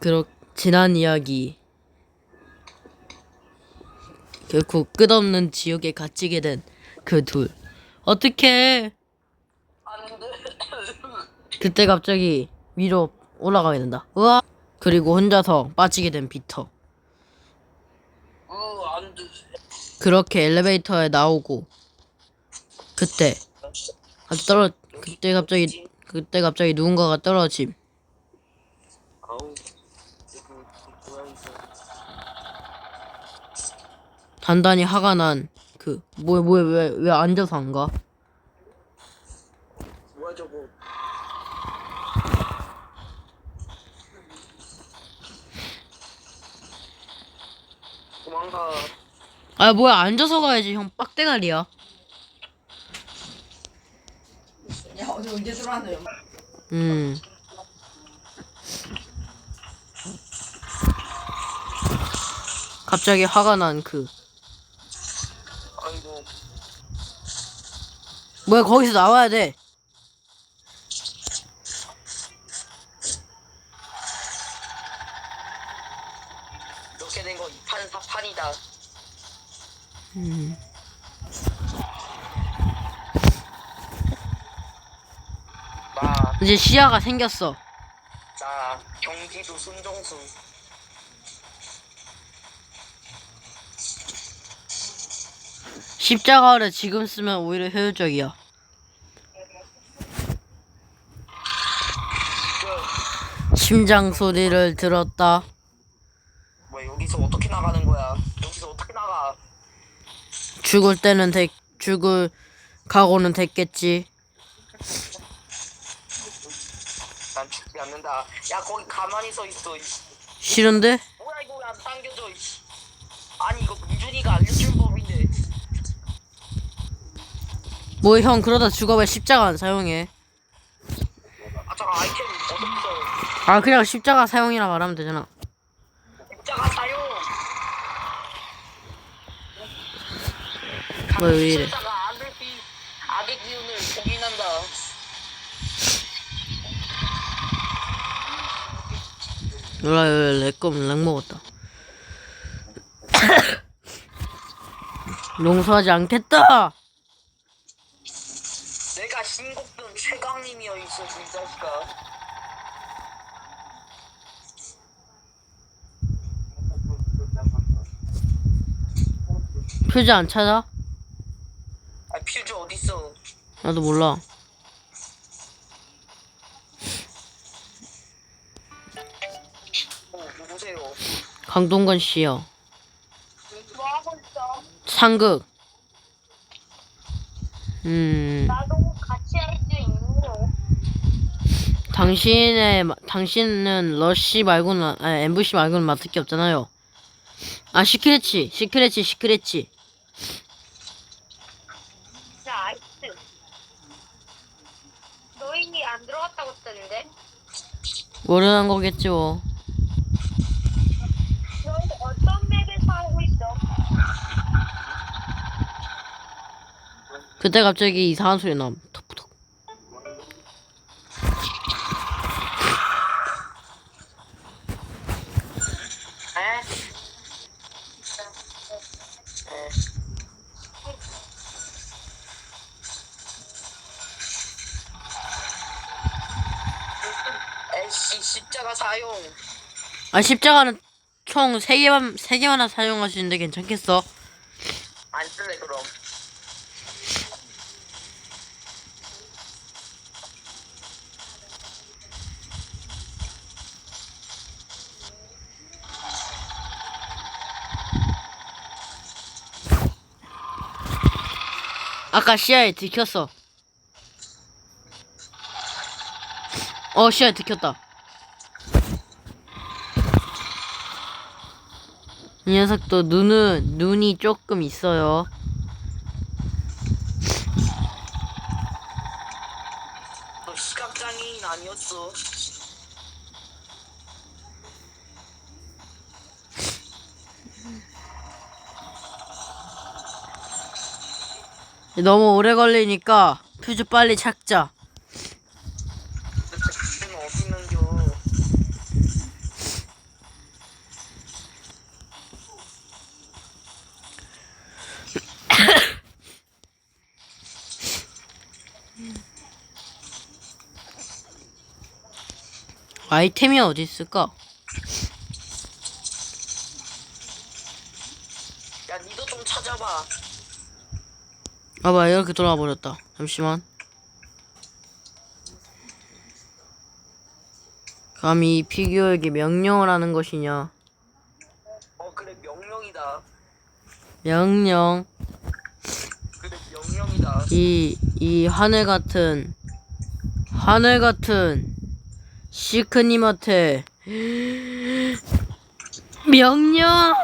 그렇 지난 이야기 결코 끝없는 지옥에 갇히게 된 그 둘. 어떻게. 그때 갑자기 위로 올라가게 된다. 우와. 그리고 혼자서 빠지게 된. 으 안돼. 그렇게 엘리베이터에 나오고 그때 갑자기 떨어 그때 갑자기 그때 갑자기 누군가가 떨어짐. 단단히 화가 난 그 뭐야 뭐야 왜 왜 앉아서 안 가? 뭐야 저거. 도망가. 아 뭐야 앉아서 가야지 형 빡대가리야. 야 어제 언제 들어왔노? 음. 갑자기 화가 난 그 아이고. 뭐야 거기서 나와야 돼. 이렇게 된건 2판 4판이다. 음. 나, 이제 시야가 생겼어. 나 경기도 손정수. 십자가를 지금 쓰면 오히려 효율적이야. 저, 심장 소리를 들었다. 뭐 여기서 어떻게 나가는 거야? 여기서 어떻게 나가? 죽을 때는 됐, 죽을 각오는 됐겠지. 난 죽지 않는다. 야 거기 가만히 서 있어. 싫은데? 뭐야 이거 왜안 당겨져? 이씨. 아니 이거 민준이가 알려준 법인데. 뭐 형 그러다 죽어봐 십자가 안 사용해. 아 잠깐 아이템 얻었어. 아 그냥 십자가 사용이라 말하면 되잖아. 입자가 사용. 뭐야, 왜 이래? 입자가 악의 기 악의 기운을 봉인한다. 몰라 렉검 렉 먹었다. 용서하지 않겠다. 신곡동 최강님이여 있어 이 자식아. 표지 안 찾아? 아 퓨즈 어딨어? 나도 몰라. 어 누구세요? 강동건 씨요. 뭐 하고 있어? 상극. 음, 나도 같이 할 수 있노. 당신의 마- 당신은 러쉬 말고는 아니 엠브시 말고는 맡을 게 없잖아요. 아 시크레치, 시크레치, 시크레치. 자, 아이스. 너 이미 안 들어갔다고 했던데? 모르는 거겠지 뭐. 너 어떤 맵에서 하고 있어? 그때 갑자기 이상한 소리 남. 톡톡. 에? 에이씨 십자가 사용 아 십자가는 총세 개만 세 개만 사용할 수 있는데 괜찮겠어? 안 쓸래 그럼 아까 시야에 들켰어. 어 시야에 들켰다. 이 녀석도 눈은 눈이 조금 있어요. 너 시각장애인 아니었어 너무 오래 걸리니까 퓨즈 빨리 찾자. 아이템이 어디 있을까? 아봐 이렇게 돌아와 버렸다. 잠시만. 감히 이 피규어에게 명령을 하는 것이냐? 어 그래 명령이다 명령. 그래 명령이다 이, 이 하늘 같은, 하늘 같은 시크님한테 명령!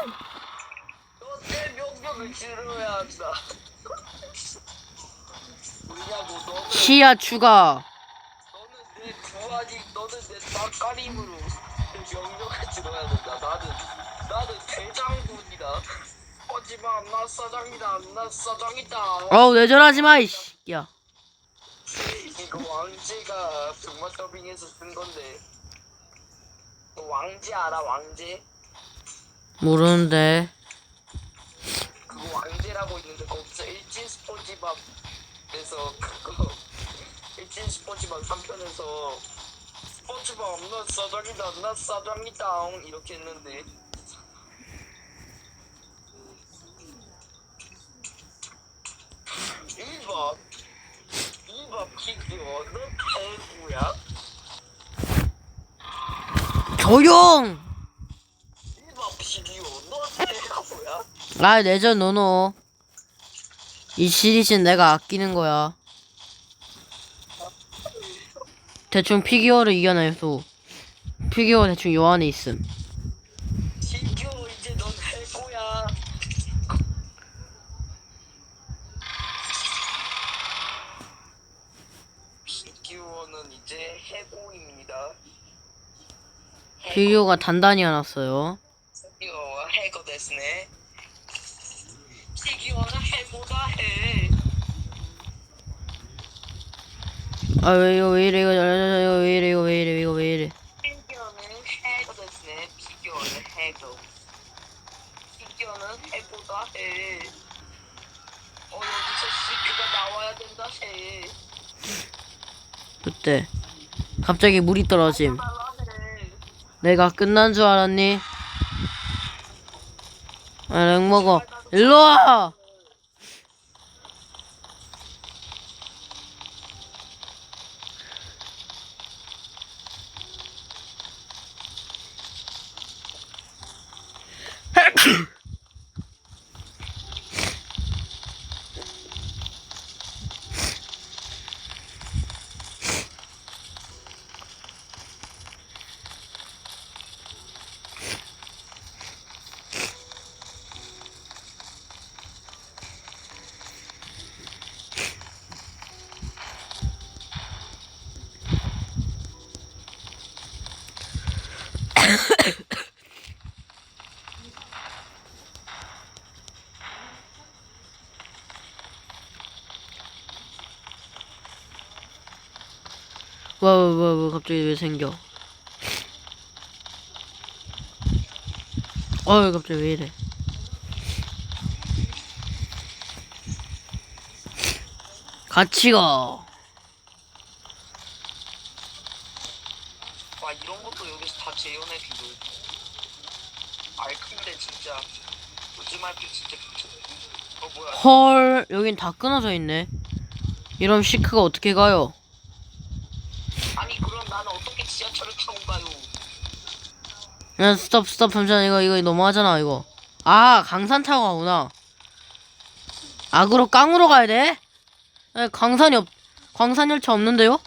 너내 명령을 들어야 한다 시야 추가. 너는 내 두아지 너는 내 낯가림으로 내 명령을 들어야 된다 나는 나는 대장군이다 하지마 나 사장이다 나 사장이다 어우, 내절하지 마, 이씨. 야. 이거 왕제가 동화 더빙에서 쓴 건데 너 왕제 알아 왕제? 모르는데. 그거 왕제라고 있는데 거기서 일진 스폰지밥에서 그거 일 진 스폰지밥 3편에서 스폰지밥 나 사장이다 나 사장이다 이렇게 했는데 이밥 이밥 기기어 너 배구야? 조용! 이밥 기기어 너 배구야? 아, 내절 노노. 이 시리즈는 내가 아끼는 거야. 대충 피규어를 이겨내서 피규어 대충 요 안에 있음. 기기어 이제 넌 해고야 피규어는 이제 해고입니다 피규어가 단단히 안왔어요. 피규어가 해고 됐네 피규어는 해고다 해 아, 왜 이거 왜 이래 이거 이거 왜 이래 이거 왜 이래 이거 왜 이래. 해고 됐네 피규어는 해고 피규어는 해고다 해 어, 여기서 시크가 나와야 된다 해 그때 갑자기 물이 떨어짐. 말라네 내가 끝난 줄 알았니? 아, 렉 먹어. 일로 와! 와, 와, 와, 와, 갑자기 왜 생겨? 어이, 갑자기 왜 이래? 같이 가. 와 이런 것도 여기서 다 재현해 비도 알큰데 진짜 할피 진짜 미쳤어 어 뭐야 헐, 여긴 다 끊어져 있네. 이런 시크가 어떻게 가요? 아니 그럼 나는 어떻게 지하철을 타고 가요 야, 스톱, 스톱, 잠시만, 이거, 이거 너무하잖아, 이거. 아, 강산 타고 가구나. 악으로 깡으로 가야 돼? 에, 강산이 없, 광산 열차 없는데요?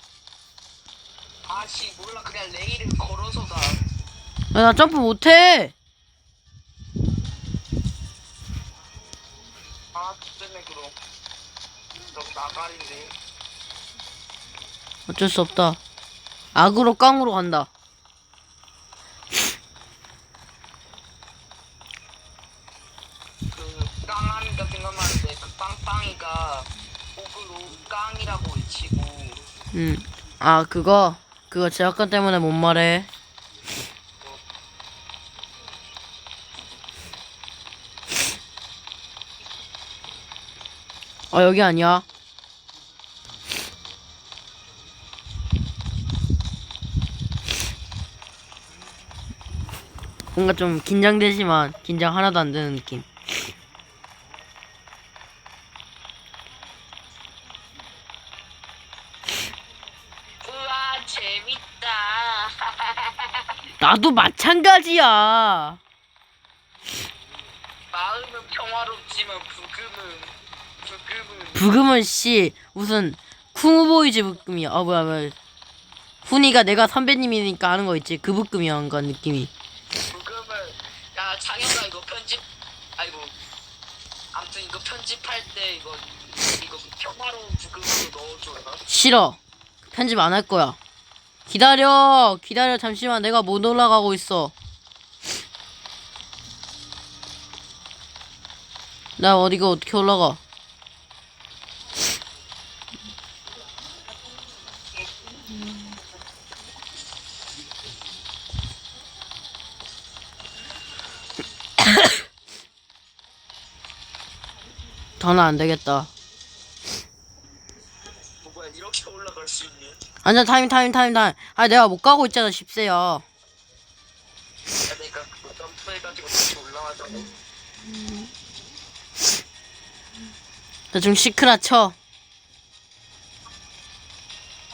아씨 몰라 그냥 레일을 걸어서 가 야, 나 점프 못해! 아, 때문에 그럼. 너무 나가린데. 어쩔 수 없다. 악으로 깡으로 간다. 그, 깡하니까 생각나는데, 그 빵빵이가 호그로 깡이라고 외치고, 음. 아, 그거, 그거 제약권 때문에 못 말해. 어, 여기 아니야. 뭔가 좀 긴장되지만 긴장 하나도 안 되는 느낌. 재밌다. 나도 마찬가지야. 마음은 평화롭지만 부금은 부금은 부금은 씨 무슨 쿵우보이즈 부금이야. 어 뭐야 뭐야. 훈이가 내가 선배님이니까 아는 거 있지. 그 부금이야 뭔가 느낌이. 부금은 야 장현아 이거 편집 아이고 아무튼 이거 편집할 때 이거 이거 평화로운 부금으로 넣어줘. 싫어. 편집 안 할 거야. 기다려. 기다려. 잠시만. 내가 못 올라가고 있어. 나 어디가 어떻게 올라가? 더는 안 되겠다. 뭐 뭐야 이렇게 올라갈 수 있니? 아니야 타임 타임 타임 타임 아 내가 못 가고 있잖아 10세야 야 내가 그거 점프해가지고 다시 올라가자고. 나 지금 시크라 쳐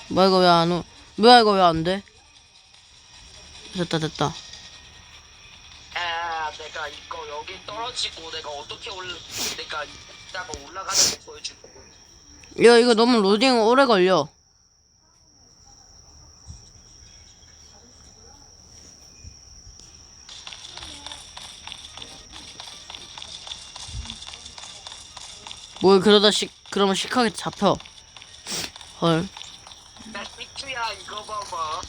뭐야 이거 왜 안 오? 뭐야 이거 왜 안 돼? 됐다 됐다 아 내가 이거 여기 떨어지고 내가 어떻게 올 내가 이따가 올라가는 거 보여줄 거고. 이거 이거 너무 로딩 오래 걸려. 뭘 그러다 시 그러면 시크하게 잡혀. 헐. 이거 봐봐.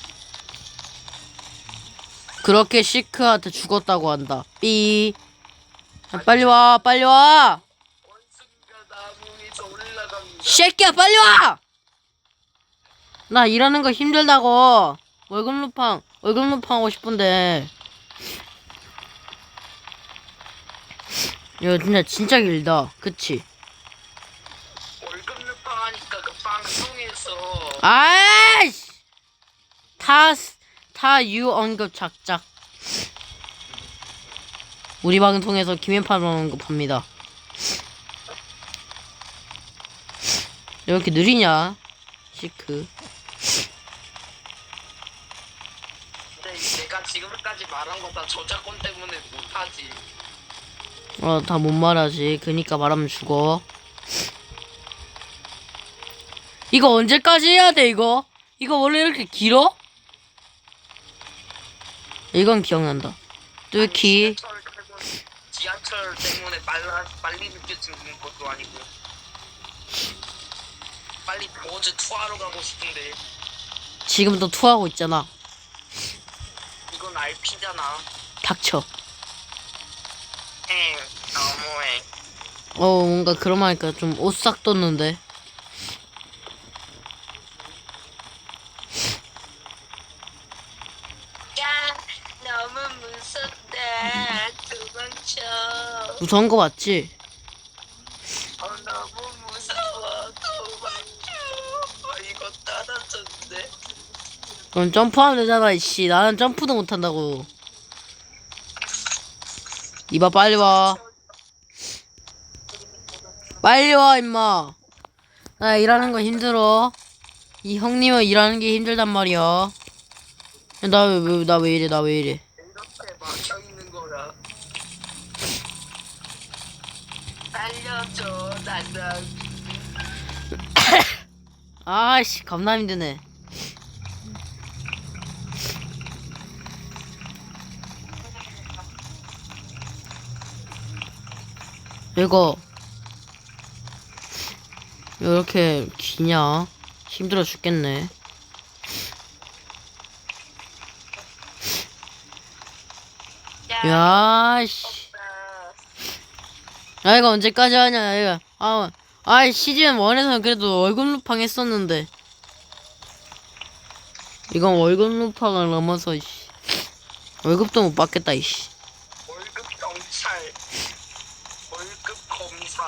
그렇게 시크한테 죽었다고 한다. 삐. 아, 빨리 와 빨리 와 새끼야 빨리 와! 나 일하는 거 힘들다고. 월급 루팡 월급 루팡 하고 싶은데. 이거 진짜 진짜 길다. 그치? 월급 루팡 하니까 그 방송에서. 아이씨! 다다유 언급 작작. 우리 방송에서 김현판 언급합니다 왜 이렇게 느리냐 시크 내가 지금까지 말한 거 다 저작권 때문에 못하지. 어, 다 못 말하지. 그니까 말하면 죽어. 이거 언제까지 해야 돼, 이거? 이거 원래 이렇게 길어? 이건 기억난다. 뚫기. 지하철 때문에 빨라, 빨리 느껴지는 것도 아니고. 버즈 투하러 가고 싶은데 지금도 투하고 있잖아. 이건 RP잖아. 닥쳐. 엥 너무해. 어, 뭔가 그런 말 하니까 좀 오싹 떴는데. 야 너무 무섭다. 도망쳐. 무서운 거 맞지? 그럼 점프하면 되잖아, 이씨. 나는 점프도 못한다고. 이봐, 빨리 와. 빨리 와, 임마. 나 일하는 거 힘들어. 이 형님은 일하는 게 힘들단 말이야. 나 왜, 왜, 나 왜 이래, 나 왜 이래. 이렇게 막혀 있는 거야. 살려줘, 나는. 아씨, 겁나 힘드네. 이거 왜 이렇게 기냐? 힘들어 죽겠네. 야, 씨. 야, 이거 언제까지 하냐, 이거. 아, 아, 시즌 1에서는 그래도 월급 루팡 했었는데. 이건 월급 루팡을 넘어서, 씨. 월급도 못 받겠다, 이씨. 월급 경찰, 검사.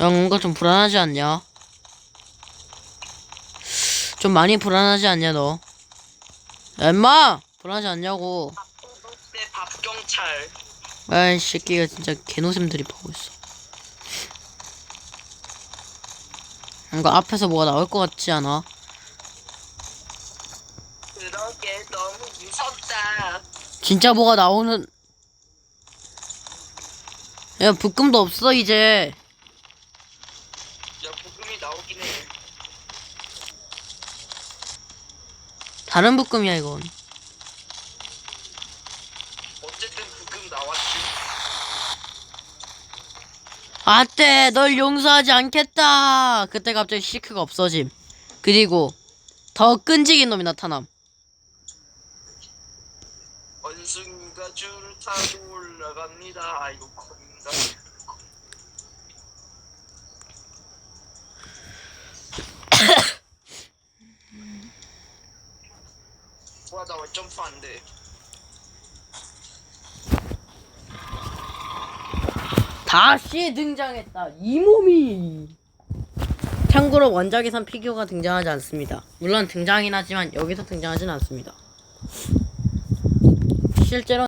야, 뭔가 좀 불안하지 않냐? 좀 많이 불안하지 않냐, 너? 야, 임마! 불안하지 않냐고. 내 밥경찰. 아이, 새끼가 진짜 개노잼들이 보고 있어. 뭔가 앞에서 뭐가 나올 것 같지 않아? 그러게 너무 무섭다. 진짜 뭐가 나오는. 야, 부금도 없어, 이제. 야 부금이 나오긴 해. 다른 부금이야, 이건. 어쨌든 부금 나왔지. 아떼, 널 용서하지 않겠다. 그때 갑자기 시크가 없어짐. 그리고 더 끈질긴 놈이 나타남. 원숭이가 줄을 타고 올라갑니다. 아이고 건가. 와 나왜 점프 안 돼? 다시 등장했다. 이 몸이. 참고로 원작에선 피규어가 등장하지 않습니다. 물론 등장이긴 하지만 여기서 등장하진 않습니다. 실제로